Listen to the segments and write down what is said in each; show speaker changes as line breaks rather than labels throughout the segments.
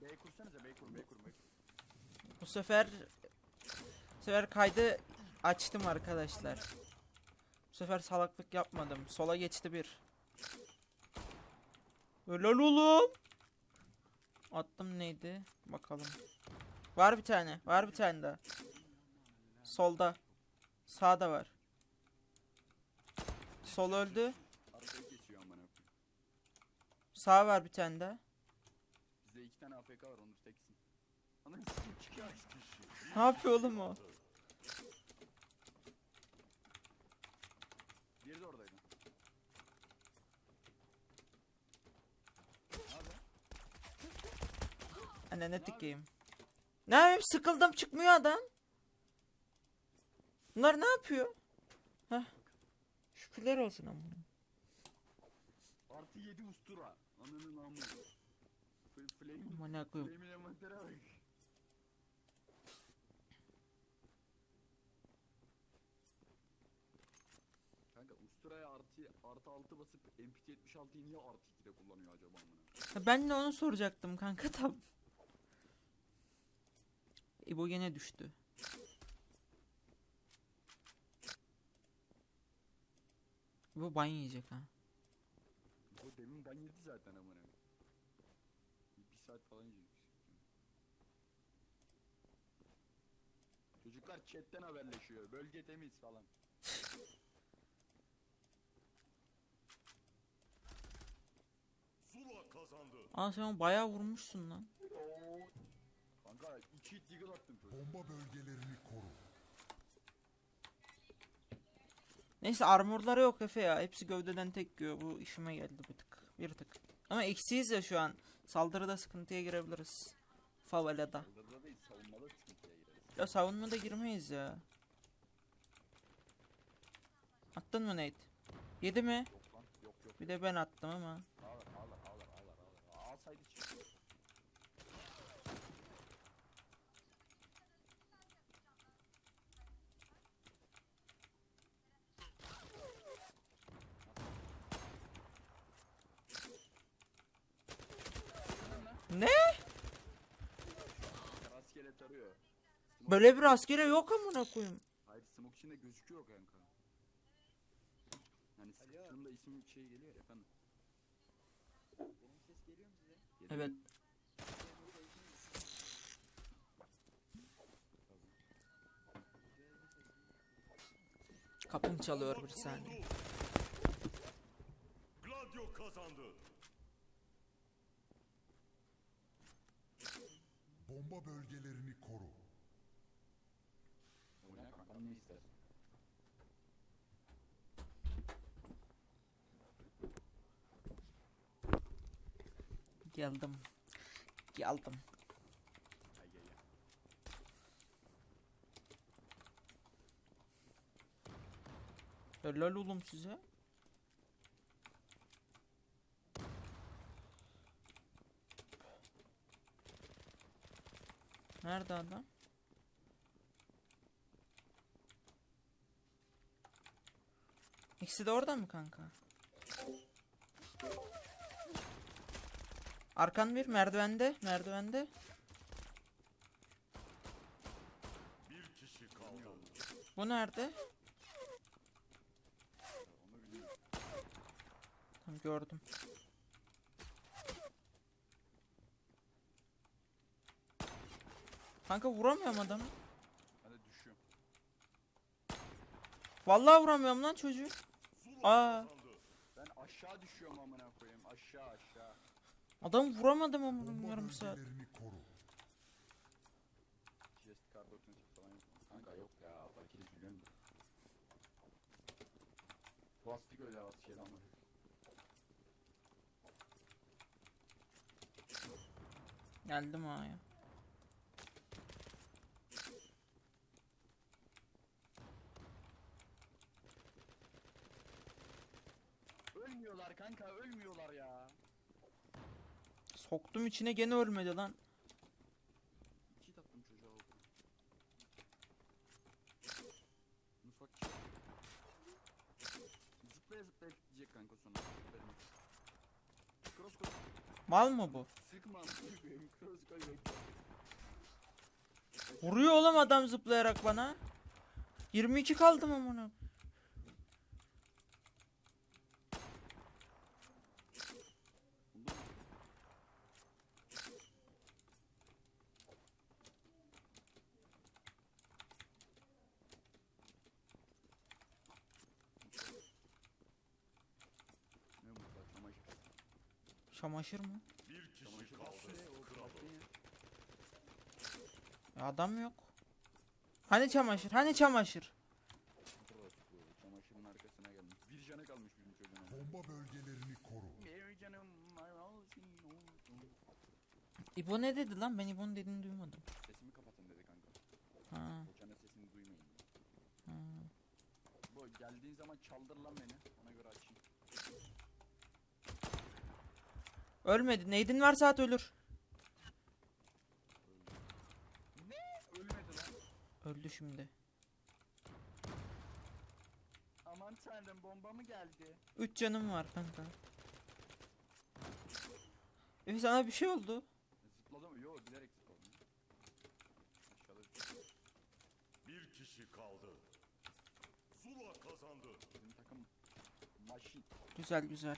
Kursanıza kur kur kur.
Bu sefer bu sefer kaydı açtım arkadaşlar. Bu sefer salaklık yapmadım. Sola geçti bir. Helal oğlum. Attım neydi? Bakalım. Var bir tane. Var bir tane daha. Solda. Sağda var. Sol öldü. Sağ var bir tane daha.
İki tane AFK var Onur teksin. Ananı sikeyim çıkıyor.
Ne yapıyor oğlum o?
Diğeri de oradaydı. Ne?
Anne tikeyim. Ne yapayım sıkıldım çıkmıyor adam. Bunlar ne yapıyor? Heh. Şükürler olsun ama.
Artı 7 ustura. Ananın amı. Fl- Flame.
Aman ne koyayım.
Flame'in envantere bak. Kanka usturaya artı artı 6 basıp MP76'yı niye artı 2'de kullanıyor acaba amına?
Ben de onu soracaktım kanka tam. İbo gene düştü. İbo ban yiyecek ha.
Bu demin ban yedi zaten amına. Saat falan yiyecek. Çocuklar chatten haberleşiyor. Bölge temiz falan.
Zula kazandı.
Aa sen onu bayağı vurmuşsun lan.
Kanka iki deagle attım çocuğa.
Bomba bölgelerini koru.
Neyse armorları yok Efe ya. Hepsi gövdeden tek yiyor. Bu işime geldi bir tık. Bir tık. Ama eksiyiz ya şu an. Saldırıda sıkıntıya girebiliriz. Favelada.
Saldırıda değil savunmada sıkıntıya gireriz.
Ya savunmada girmeyiz ya. Attın mı Nate? Yedi mi?
Yok lan yok yok.
Bir de ben attım ama. Ne?
Rastgele tarıyor. Smoke-
Böyle bir askere yok amına koyayım.
Hayır smoke içinde gözüküyor kanka. Yani sıktığımda isim şey geliyor ya efendim.
Benim ses geliyor mu size?
Geliyor.
Evet. Kapım çalıyor bir saniye.
Gladio kazandı. Bomba bölgelerini koru.
Oyna istersin?
Geldim. Geldim. Helal oğlum size. Nerede adam? İkisi de orada mı kanka? Arkan bir merdivende, merdivende.
Bir kişi kaldı.
Bu nerede? Tamam gördüm. Kanka vuramıyorum adamı.
De düşüyorum.
Vallahi vuramıyorum lan çocuğu. Aa.
Ben aşağı düşüyorum amına koyayım. Aşağı aşağı.
Adam vuramadım ama
Bomba
yarım saat.
bölgelerini koru.
Chest card otomatik falan yok. Kanka yok ya. Fakir üzülüyorum. Plastik öyle az şey ama.
Geldim ya.
Ölmüyorlar kanka ölmüyorlar ya.
Soktum içine gene ölmedi lan.
İki tattım çocuğa oldu. Ufak Zıplaya zıplaya gidecek kanka sonra. Benim. Cross cross.
Mal mı bu?
Sıkma Rızkı yok.
Vuruyor oğlum adam zıplayarak bana. 22 kaldım amına.
Bunda mı? Ne bu da çamaşır?
Çamaşır mı?
Bir kişi
Çamaşır ya.
Ya adam yok. Hani çamaşır? Hani çamaşır?
Çamaşırın arkasına gelmiş. Bir canı kalmış bizim çocuğun.
Bomba bölgelerini koru.
Bir canım.
İbo ne dedi lan? Ben İbo'nun dediğini duymadım.
Sesimi kapatın dedi kanka.
Ha.
Geçene sesini duymayın.
ha.
Bu geldiğin zaman çaldır lan beni.
Ölmedi. Neydin var saat ölür.
Ölmedi lan.
Öldü şimdi.
Aman tanrım bomba mı geldi?
3 canım var kanka. Efe sana bir şey oldu.
Zıpladı mı? Yok bilerek zıpladım. Aşağıda
Bir kişi kaldı. Zula kazandı.
bizim takım maşin.
Güzel güzel.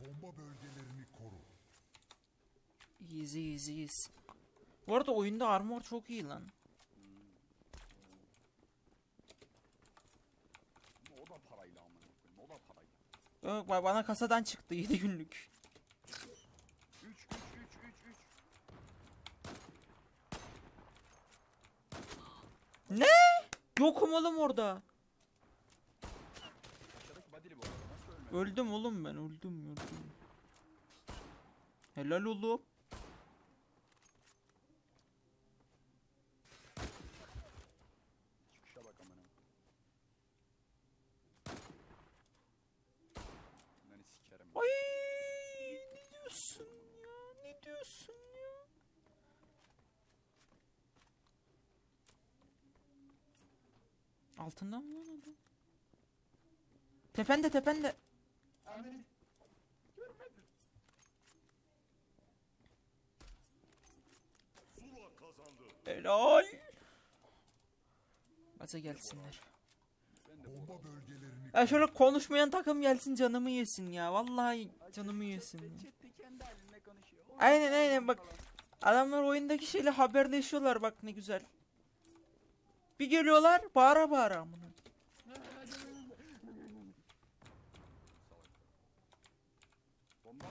Bomba bölgelerini koru.
Easy easy easy. Bu arada oyunda armor çok iyi lan.
O da parayla amına koyayım. O da parayla.
Yok ba- bana kasadan çıktı 7 günlük.
3 3 3 3 3.
Yokum oğlum orada.
Aşağıdaki badili bu arada. Nasıl ölmedi?
Öldüm oğlum ben öldüm öldüm. Helal oğlum. Ay ne diyorsun ya? Ne diyorsun ya? Altından mı lan adam? Tepende tepende.
Abi. Görmedim.
Zula kazandı.
Helal. Gaza gelsinler.
Ben de bu
Bomba bölgelerini
Ya şöyle konuşmayan takım gelsin canımı yesin ya. Vallahi canımı yesin. ya.
Chatte kendi haline konuşuyor. Oy,
Aynen, aynen, bak. Adamlar oyundaki şeyle haberleşiyorlar bak ne güzel. Bir geliyorlar bağıra bağıra amına.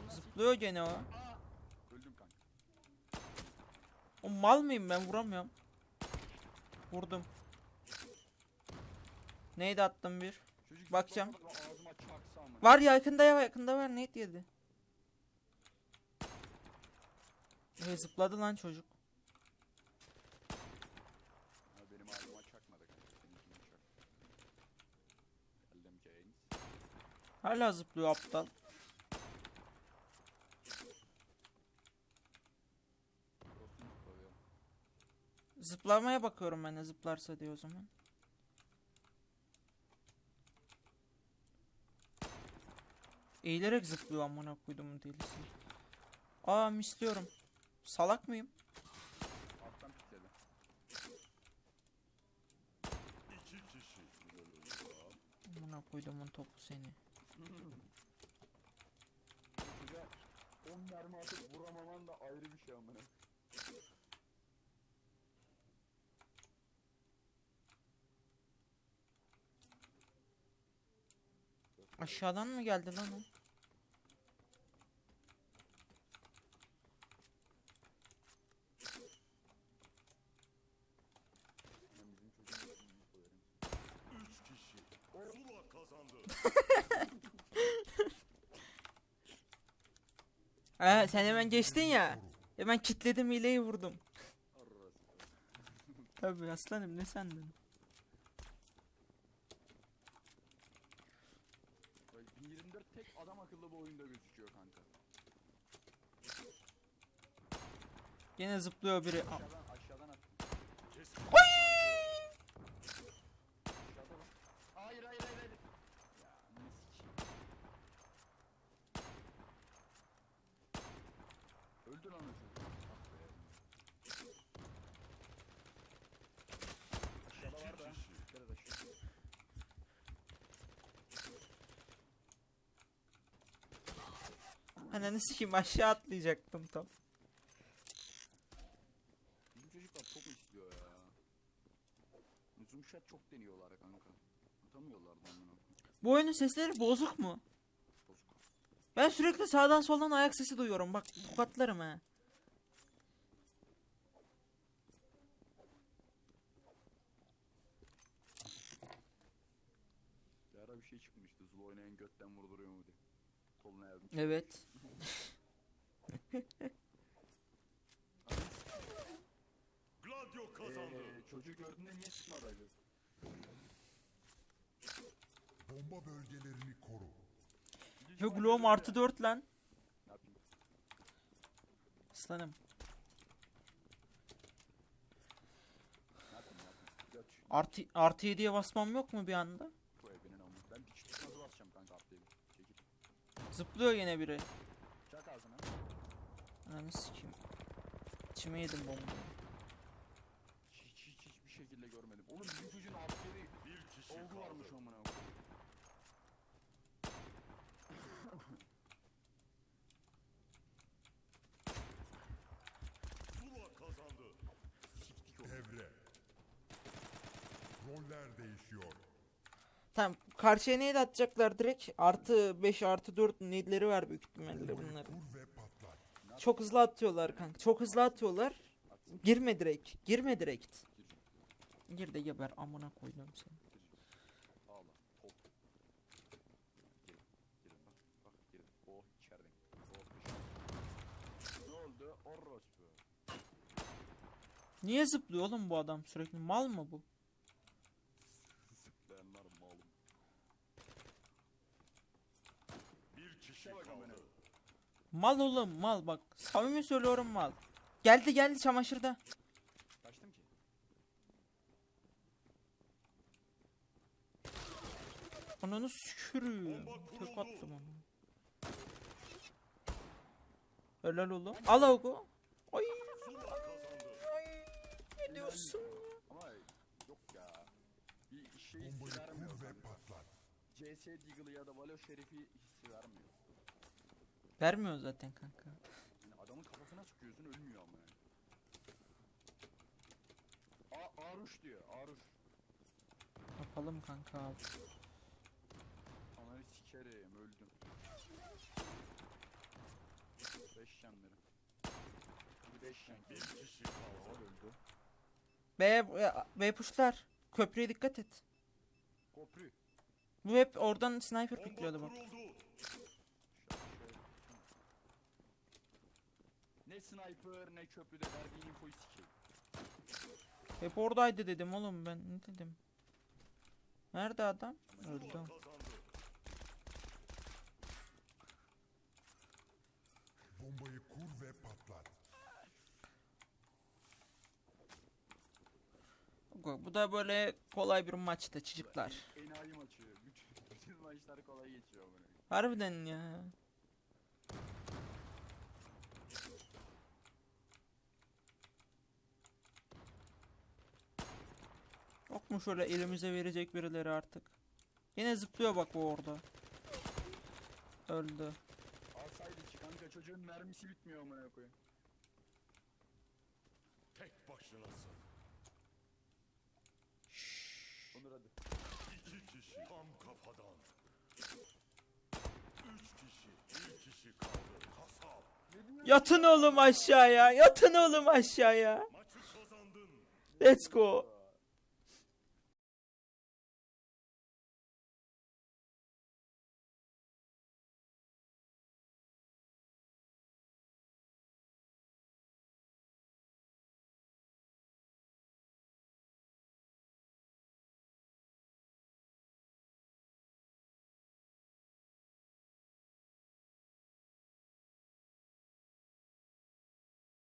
Zıplıyor gene o.
Öldüm kanka.
O mal mıyım ben vuramıyorum. Vurdum. Neydi attım bir.
Çocuk
Bakacağım. Var ya yakında ya yakında var ne yedi. E, zıpladı lan çocuk.
Benim ağzıma.
Hala zıplıyor aptal. Zıplamaya bakıyorum ben de zıplarsa diye o zaman. Eğilerek zıplıyor amına koyduğumun delisi. Aa misliyorum. Salak mıyım?
Alttan pikledi.
Amına koyduğumun topu seni.
Size 10 mermi atıp vuramaman da ayrı bir şey amına.
Aşağıdan mı geldi lan o? Ha sen hemen geçtin ya. Hemen kitledim hileyi vurdum. Tabii aslanım ne sandın?
Böyle 1024 tek adam akıllı bu oyunda gözüküyor kanka.
Gene zıplıyor biri. Aa,
Aşağıdan aşağıdan at.
Keskin.
Aşağıda bak. Hayır hayır hayır hayır. Ya ne sikeyim. Öldü lan Aşağıda var da. Dikkat et aşağı.
Ananı sikeyim aşağı atlayacaktım tam.
Bizim çocuklar çok istiyor ya. Zoom shot çok deniyorlar kanka. Atamıyorlar da amına koyayım.
Bu oyunun sesleri bozuk mu?
Bozuk.
Ben sürekli sağdan soldan ayak sesi duyuyorum. Bak tokatlarım ha.
Bir ara bir şey çıkmıştı. Zul oynayan götten vurduruyor mu diye. Koluna yazmış.
Evet.
Gladio kazandı.
Eee çocuğu gördüğünde niye sıkmadı acaba?
Bomba bölgelerini koru.
Yo Gloom artı 4 lan.
Ne yapayım?
Aslanım.
Ne yapayım ne yapayım? Göt.
Artı, artı 7'ye basmam yok mu bir anda? Zıplıyor yine biri.
Çak ağzına.
Ananı sikeyim. İçime yedim bombayı.
Hiç hiç hiçbir şekilde görmedim. Oğlum bizim çocuğun altları
Bir kişi
olgu varmış amına koyayım.
Zula kazandı.
Siktik onu.
Devre. Roller değişiyor.
Tamam karşıya neydi atacaklar direkt? Artı 5 artı 4 neyleri var büyük ihtimalle bunların. Çok hızlı atıyorlar kanka. Çok hızlı atıyorlar. Girme direkt. Girme direkt.
Gir,
de geber amına koydum seni. Niye zıplıyor oğlum bu adam sürekli? Mal mı bu?
Zıplayanlar malum.
Bir kişi
İşe bak amına.
kaldı.
Mal oğlum mal bak. Samimi söylüyorum mal. Geldi geldi çamaşırda.
Kaçtım ki.
Ananı sükürüyor. Tek attım onu. Helal oğlum. Al ogu. Ay
kazandı.
ne diyorsun?
Ama yok ya. Bir şey hissi
Bombayı
vermiyor
kur ve
kanka.
patlat.
CS Deagle ya da Valo Şerif'i hissi vermiyor.
Vermiyor zaten kanka.
Adamın kafasına sıkıyorsun ölmüyor ama yani. A Aruş diyor Aruş.
Yapalım kanka abi.
Ananı sikerim öldüm. Beş canları. Bir beş can.
Bir kişi kaldı.
Öldü.
B, B puşlar. Köprüye dikkat et.
Kopri.
Bu hep oradan sniper pikliyordu bak.
kuruldu.
Ne sniper ne köprüde verdiğin infoyu sikeyim.
Hep oradaydı dedim oğlum ben ne dedim. Nerede adam? Öldü.
Bombayı kur ve patlat.
Bu bu da böyle kolay bir maçtı çocuklar.
Enayi maçı. Bütün, maçlar kolay geçiyor.
Harbiden ya. Yok mu şöyle elimize verecek birileri artık? Yine zıplıyor bak o orada. Öldü.
Alsaydı ki kanka çocuğun mermisi bitmiyor amına koyayım.
Tek başınasın.
Onur hadi.
İki kişi tam kafadan. Üç kişi. Bir kişi kaldı. Kasap.
Yatın oğlum aşağıya. Yatın oğlum aşağıya.
Maçı kazandın.
Let's go.